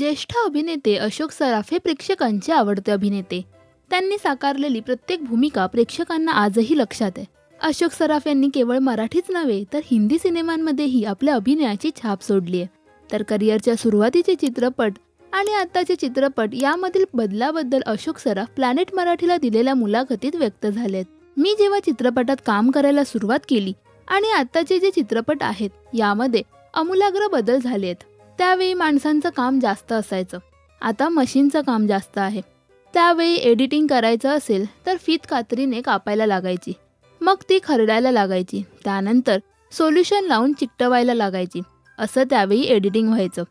ज्येष्ठ अभिनेते अशोक सराफ हे प्रेक्षकांचे आवडते अभिनेते. त्यांनी साकारलेली प्रत्येक भूमिका प्रेक्षकांना आजही लक्षात आहे. अशोक सराफ यांनी केवळ मराठीच नव्हे तर हिंदी सिनेमांमध्येही आपल्या अभिनयाची छाप सोडली आहे. तर करिअरच्या सुरुवातीचे चित्रपट आणि आत्ताचे चित्रपट यामधील बदलाबद्दल अशोक सराफ प्लॅनेट मराठीला दिलेल्या मुलाखतीत व्यक्त झालेत. मी जेव्हा चित्रपटात काम करायला सुरुवात केली आणि आत्ताचे जे चित्रपट आहेत यामध्ये अमूलाग्र बदल झालेत. त्यावेळी माणसांचं काम जास्त असायचं. आता मशीनचं काम जास्त आहे. त्यावेळी एडिटिंग करायचं असेल तर फीत कात्रीने कापायला लागायची. मग ती खरडायला लागायची. त्यानंतर सोल्युशन लावून चिकटवायला लागायची. असं त्यावेळी एडिटिंग व्हायचं.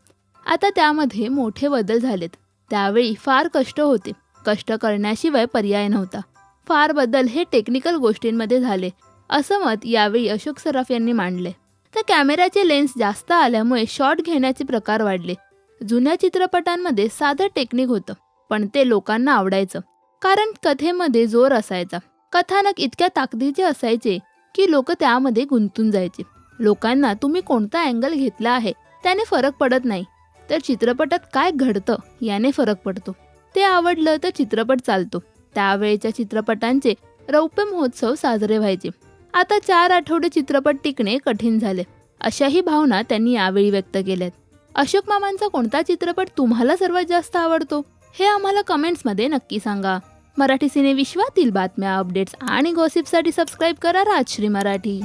आता त्यामध्ये मोठे बदल झालेत. त्यावेळी फार कष्ट होते. कष्ट करण्याशिवाय पर्याय नव्हता. फार बदल हे टेक्निकल गोष्टींमध्ये झाले. असं मत यावेळी अशोक सराफ यांनी मांडले. तर कॅमेऱ्याचे लेन्स जास्त आल्यामुळे शॉट घेण्याचे प्रकार वाढले. जुन्या चित्रपटांमध्ये साधं टेक्निक होतं पण ते लोकांना आवडायचं. कारण कथेमध्ये जोर असायचा. कथानक इतक्या ताकदीचे असायचे की लोक त्यामध्ये गुंतून जायचे. लोकांना तुम्ही कोणता अँगल घेतला आहे त्याने फरक पडत नाही. तर चित्रपटात काय घडतं याने फरक पडतो. ते आवडलं तर चित्रपट चालतो. त्यावेळेच्या चित्रपटांचे रौप्य महोत्सव साजरे व्हायचे. आता चार आठवडे चित्रपट टिकणे कठीण झाले. अशाही भावना त्यांनी यावेळी व्यक्त केल्यात. अशोक मामांचा कोणता चित्रपट तुम्हाला सर्वात जास्त आवडतो? हे आम्हाला कमेंट्समध्ये नक्की सांगा. मराठी सिने विश्वातील बातम्या अपडेट्स आणि गॉसिपसाठी सबस्क्राईब करा राजश्री मराठी.